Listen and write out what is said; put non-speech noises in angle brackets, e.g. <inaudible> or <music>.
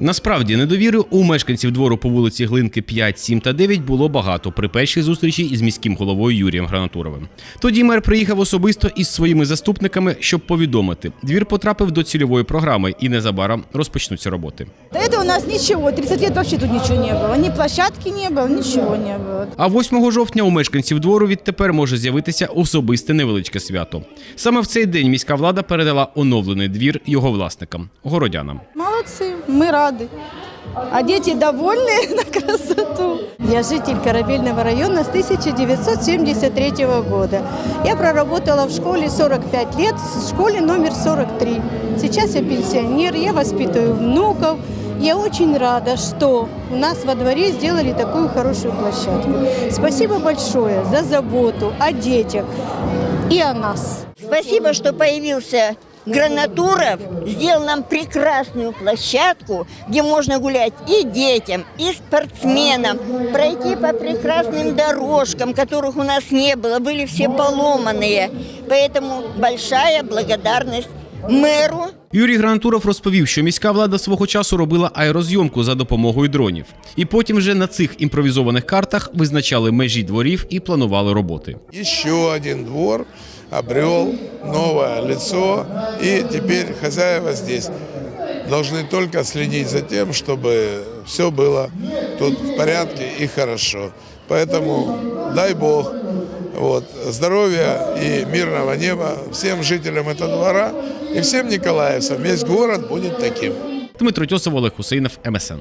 Насправді недовіри у мешканців двору по вулиці Глинки 5, 7 та 9 було багато при першій зустрічі із міським головою Юрієм Гранатуровим. Тоді мер приїхав особисто із своїми заступниками, щоб повідомити. Двір потрапив до цільової програми і незабаром розпочнуться роботи. До этого у нас ничего, 30 лет вообще тут ничего не было. Ни площадки не было, ничего не было. А 8 жовтня у мешканців двору відтепер може з'явитися особисте невеличке свято. Саме в цей день міська влада передала оновлений двір його власникам городянам. Молодцы, мы рады. А дети довольны <laughs> на красоту. Я житель Корабельного района с 1973 года. Я проработала в школе 45 лет, в школе номер 43. Сейчас я пенсионер, я воспитываю внуков. Я очень рада, что у нас во дворе сделали такую хорошую площадку. Спасибо большое за заботу о детях и о нас. Спасибо, что появился Гранатуров, сделал нам прекрасную площадку, где можно гулять и детям, и спортсменам, пройти по прекрасным дорожкам, которых у нас не было, были все поломанные. Поэтому большая благодарность мэру Юрій Гранатуров розповів, що міська влада свого часу робила аерозйомку за допомогою дронів, і потім вже на цих імпровізованих картах визначали межі дворів і планували роботи. Еще один двор обрел новое лицо, и теперь хозяева здесь должны только следить за тем, чтобы все было тут в порядке и хорошо. Поэтому дай Бог вот, здоровья и мирного неба всем жителям этого двора и всем николаевцам. Весь город будет таким. Дмитро Тьосов, Олег Хусейнов, МСН.